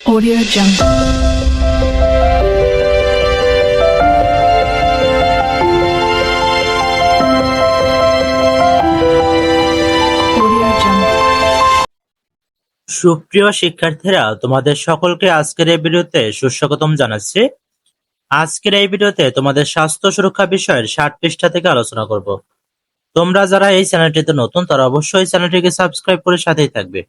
Audio Jungle. সুপ্রিয় শিক্ষার্থীরা, তোমাদের সকলকে আজকের এই ভিডিওতে সুস্বাগতম জানাচ্ছি। আজকের এই ভিডিওতে তোমাদের স্বাস্থ্য সুরক্ষা বিষয়ের ষাট পৃষ্ঠা থেকে আলোচনা করব। তোমরা যারা এই চ্যানেলটিতে নতুন, তারা অবশ্যই চ্যানেলটিকে সাবস্ক্রাইব করে সাথেই থাকবে।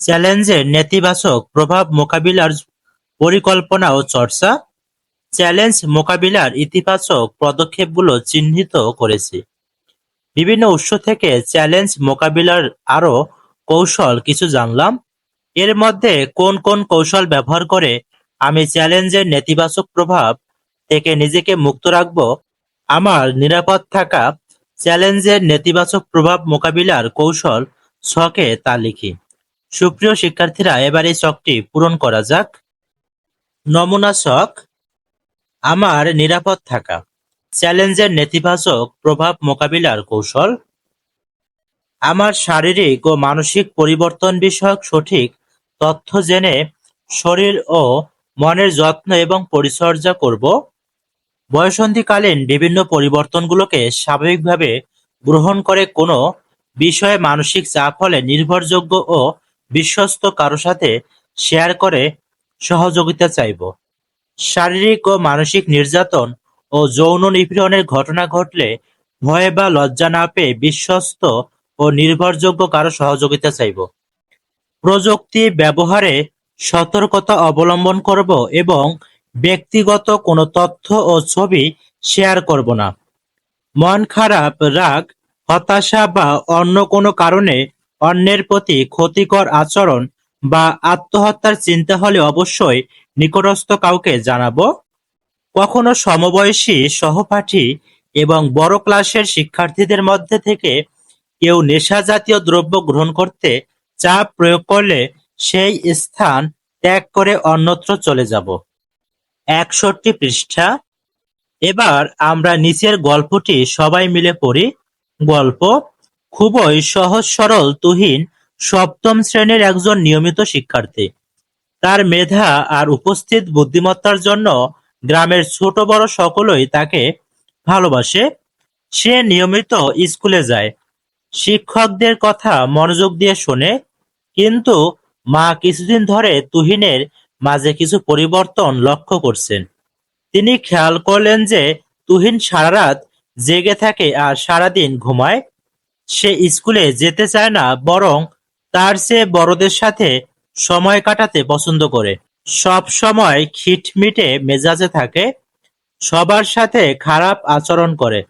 চ্যালেঞ্জের নেতিবাচক প্রভাব মোকাবিলার পরিকল্পনা ও চর্চা। চ্যালেঞ্জ মোকাবিলার ইতিবাচক পদক্ষেপগুলো চিহ্নিত করেছি। বিভিন্ন উৎস থেকে চ্যালেঞ্জ মোকাবিলার আরও কৌশল কিছু জানলাম। এর মধ্যে কোন কোন কৌশল ব্যবহার করে আমি চ্যালেঞ্জের নেতিবাচক প্রভাব থেকে নিজেকে মুক্ত রাখব? আমার নিরাপদ থাকা চ্যালেঞ্জের নেতিবাচক প্রভাব মোকাবিলার কৌশল ছকে তা লিখি। সুপ্রিয় শিক্ষার্থীরা, এবার এই ছকটি পূরণ করা যাক। নমুনা ছক আমার নিরাপদ থাকা, চ্যালেঞ্জের নেতিবাচক প্রভাব মোকাবিলার কৌশল, আমার শারীরিক ও মানসিক পরিবর্তন বিষয়ক সঠিক তথ্য জেনে শরীর ও মনের যত্ন এবং পরিচর্যা করব, বয়সন্ধিকালীন বিভিন্ন পরিবর্তনগুলোকে স্বাভাবিকভাবে গ্রহণ করে কোনো বিষয়ে মানসিক চাপ হলে নির্ভরযোগ্য ও বিশ্বস্ত কারও সাথে শেয়ার করে সহযোগিতা চাইব। শারীরিক ও মানসিক নির্যাতন ও যৌন নিপীড়নের ঘটনা ঘটলে ভয় বা লজ্জা না পেয়ে বিশ্বস্ত ও নির্ভরযোগ্য কারও সহযোগিতা চাইব। প্রযুক্তি ব্যবহারে সতর্কতা অবলম্বন করব এবং ব্যক্তিগত কোনো তথ্য ও ছবি শেয়ার করব না। মন খারাপ, রাগ, হতাশা বা অন্য কোনো কারণে অন্যের প্রতি ক্ষতিকর আচরণ বা আত্মহত্যার চিন্তা হলে অবশ্যই নিকটস্থ কাউকে জানাব। কখনো সমবয়সী, সহপাঠী এবং বড় ক্লাসের শিক্ষার্থীদের মধ্যে থেকে কেউ নেশা জাতীয় দ্রব্য গ্রহণ করতে চাপ প্রয়োগ করলে সেই স্থান ত্যাগ করে অন্যত্র চলে যাব। একষট্টি পৃষ্ঠা। এবার আমরা নিচের গল্পটি সবাই মিলে পড়ি। গল্প খুবই সহজ, সরল, তুহিন সপ্তম শ্রেণির একজন নিয়মিত শিক্ষার্থী। তার মেধা আর উপস্থিত বুদ্ধিমত্তার জন্য গ্রামের ছোট বড় সকলেই তাকে ভালোবাসে। সে নিয়মিত স্কুলে যায়। শিক্ষকদের কথা মনোযোগ দিয়ে শোনে, কিন্তু মা কিছুদিন ধরে তুহিনের মাঝে কিছু পরিবর্তন লক্ষ্য করছেন। তিনি খেয়াল করলেন যে তুহিন সারা রাত জেগে থাকে আর সারাদিন ঘুমায়। সে স্কুলে যেতে চায় না, বরং তার চেয়ে বড়দের সাথে সময় কাটাতে পছন্দ করে। সব সময় খিটমিটে মেজাজে থাকে, সবার সাথে খারাপ আচরণ করে।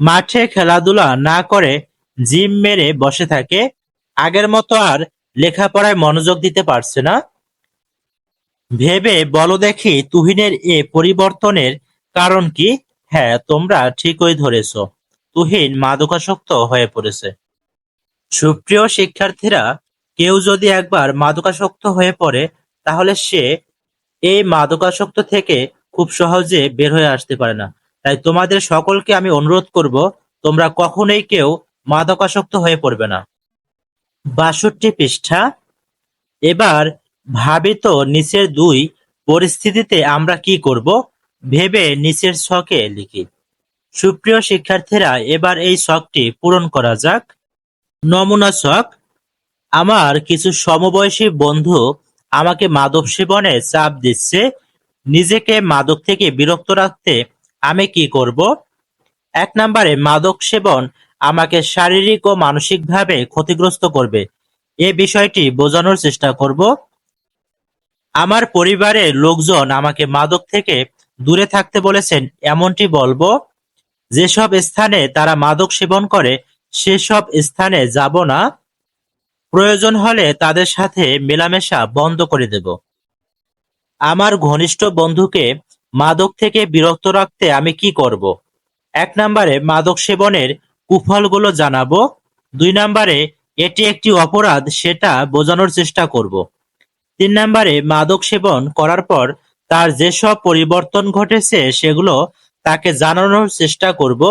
মাঠে খেলাধুলা না করে জিম মেরে বসে থাকে, আগের মতো আর লেখাপড়ায় মনোযোগ দিতে পারছে না। ভেবে বলো দেখি তুহিনের এ পরিবর্তনের কারণ কি? হ্যাঁ তোমরা ঠিকই ধরেছ। তুহিন মাদকাসক্ত হয়ে পড়েছে। সুপ্রিয় শিক্ষার্থীরা, কেউ যদি একবার মাদকাসক্ত হয়ে পড়ে, তাহলে সে এই মাদকাসক্ত থেকে খুব সহজে বের হয়ে আসতে পারে না। তাই তোমাদের সকলকে আমি অনুরোধ করব, তোমরা কখনোই কেউ মাদকাসক্ত হয়ে পড়বে না। বাষট্টি পৃষ্ঠা। এবার ভাবিত নিচের দুই পরিস্থিতিতে আমরা কি করব, ভেবে নিচের ছকে লিখি। সুপ্রিয় শিক্ষার্থীরা, এবার এই ছকটি পূরণ করা যাক। নমুনা ছক আমার কিছু সমবয়সী বন্ধু আমাকে মাদক সেবনে চাপ দিচ্ছে, নিজেকে মাদক থেকে বিরক্ত রাখতে আমি কি করব? এক নম্বরে, মাদক সেবন আমাকে শারীরিক ও মানসিকভাবে ক্ষতিগ্রস্ত করবে, এ বিষয়টি বোঝানোর চেষ্টা করব। আমার পরিবারের লোকজন আমাকে মাদক থেকে দূরে থাকতে বলেছেন, এমনটি বলব যেসব স্থানে তারা মাদক সেবন করে, সেসব স্থানে যাব না। প্রয়োজন হলে তাদের সাথে মেলামেশা বন্ধ করে দেব। আমার ঘনিষ্ঠ বন্ধুকে মাদক থেকে বিরক্ত রাখতে আমি কি করব? এক নম্বরে মাদক সেবনের কুফলগুলো জানাব। দুই নম্বরে এটি একটি অপরাধ, সেটা বোঝানোর চেষ্টা করব। তিন নম্বরে মাদক সেবন করার পর তার যেসব পরিবর্তন ঘটেছে, সেগুলো তাকে জানানোর চেষ্টা করব।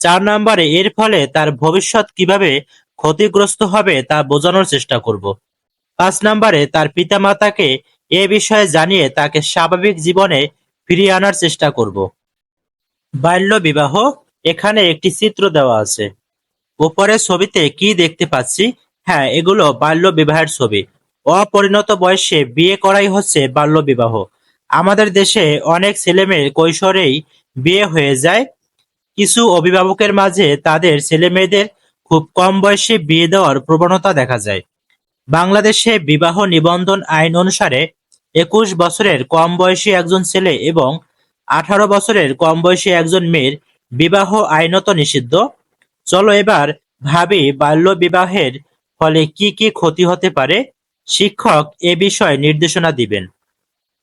চার নম্বরে, এর ফলে তার ভবিষ্যৎ কীভাবে ক্ষতিগ্রস্ত হবে তা বোঝানোর চেষ্টা করব। পাঁচ নম্বরে, তার পিতামাতাকে এ বিষয়ে জানিয়ে তাকে স্বাভাবিক জীবনে ফিরিয়ে আনার চেষ্টা করব। বাল্য বিবাহ, এখানে একটি চিত্র দেওয়া আছে। উপরের ছবিতে কি দেখতে পাচ্ছি? হ্যাঁ এগুলো বাল্য বিবাহের ছবি। অপরিণত বয়সে বিয়ে করাই হচ্ছে বাল্য বিবাহ। আমাদের দেশে অনেক ছেলেমেয়ের কৈশোরেই বিয়ে হয়ে যায়। কিছু অভিভাবকের মাঝে তাদের ছেলেমেয়েদের খুব কম বয়সে বিয়ে দেওয়ার প্রবণতা দেখা যায়। বাংলাদেশে বিবাহ নিবন্ধন আইন অনুসারে একুশ বছরের কম বয়সী একজন ছেলে এবং আঠারো বছরের কম বয়সী একজন মেয়ের বিবাহ আইনত নিষিদ্ধ। চলো এবার ভাবি বাল্য বিবাহের ফলে কি কি ক্ষতি হতে পারে। শিক্ষক এ বিষয়ে নির্দেশনা দিবেন।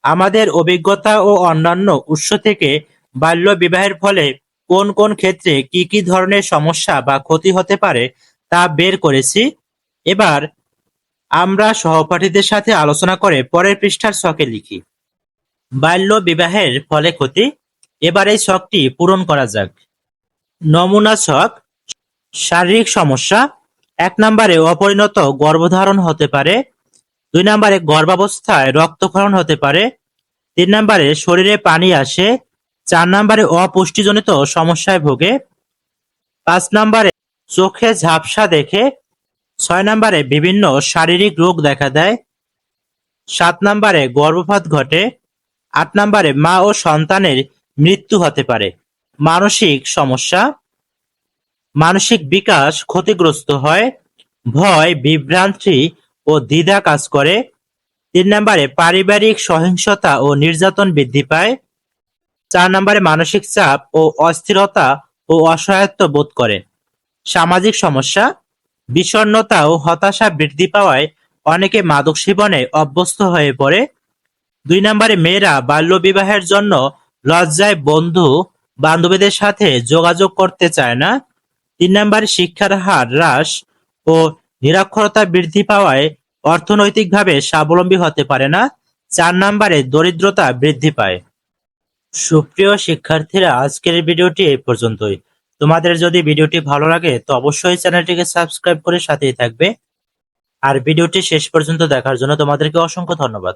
আমাদের অভিজ্ঞতা ও অন্যান্য উৎস থেকে বাল্য বিবাহের ফলে কোন কোন ক্ষেত্রে কি কি ধরনের সমস্যা বা ক্ষতি হতে পারে তা বের করেছি। এবার আমরা সহপাঠীদের সাথে আলোচনা করে পরের পৃষ্ঠার ছকে লিখি। বাল্য বিবাহের ফলে ক্ষতি। এবার এই শখটি পূরণ করা যাক। নমুনা শখ, শারীরিক সমস্যা। এক নম্বরে অপরিণত গর্ভধারণ হতে পারে। দুই নম্বরে গর্ভাবস্থায় রক্তক্ষরণ হতে পারে। তিন নম্বরে শরীরে পানি আসে। চার নম্বরে অপুষ্টিজনিত সমস্যায় ভোগে, পাঁচ নম্বরে চোখে ঝাপসা দেখে, ছয় নম্বরে বিভিন্ন শারীরিক রোগ দেখা দেয়, সাত নম্বরে গর্ভপাত ঘটে, আট নম্বরে মা ও সন্তানের মৃত্যু হতে পারে। মানসিক সমস্যা, মানসিক বিকাশ ক্ষতিগ্রস্ত হয়, ভয়, বিভ্রান্তি ও দ্বিধা কাজ করে। তিন নম্বরে পারিবারিক সহিংসতা ও নির্যাতন বৃদ্ধি পায়। চার নম্বরে মানসিক চাপ ও অস্থিরতা ও অসহায়ত্ব বোধ করে। সামাজিক সমস্যা, বিষণ্ণতা ও হতাশা বৃদ্ধি পাওয়ায় অনেকে মাদক সেবনে অভ্যস্ত হয়ে পড়ে। দুই নম্বরে মেয়েরা বাল্যবিবাহের জন্য লজ্জায় বন্ধু বান্ধবীদের সাথে যোগাযোগ করতে চায় না। তিন নম্বরে শিক্ষার হার হ্রাস ও নিরক্ষরতা বৃদ্ধি পাওয়ায় অর্থনৈতিকভাবে স্বাবলম্বী হতে পারে না। চার নম্বরে দরিদ্রতা বৃদ্ধি পায়। সুপ্রিয় শিক্ষার্থীরা, আজকের ভিডিওটি এই পর্যন্তই। তোমাদের যদি ভিডিওটি ভালো লাগে, তো অবশ্যই চ্যানেলটিকে সাবস্ক্রাইব করে সাথেই থাকবে। আর ভিডিওটি শেষ পর্যন্ত দেখার জন্য তোমাদেরকে অসংখ্য ধন্যবাদ।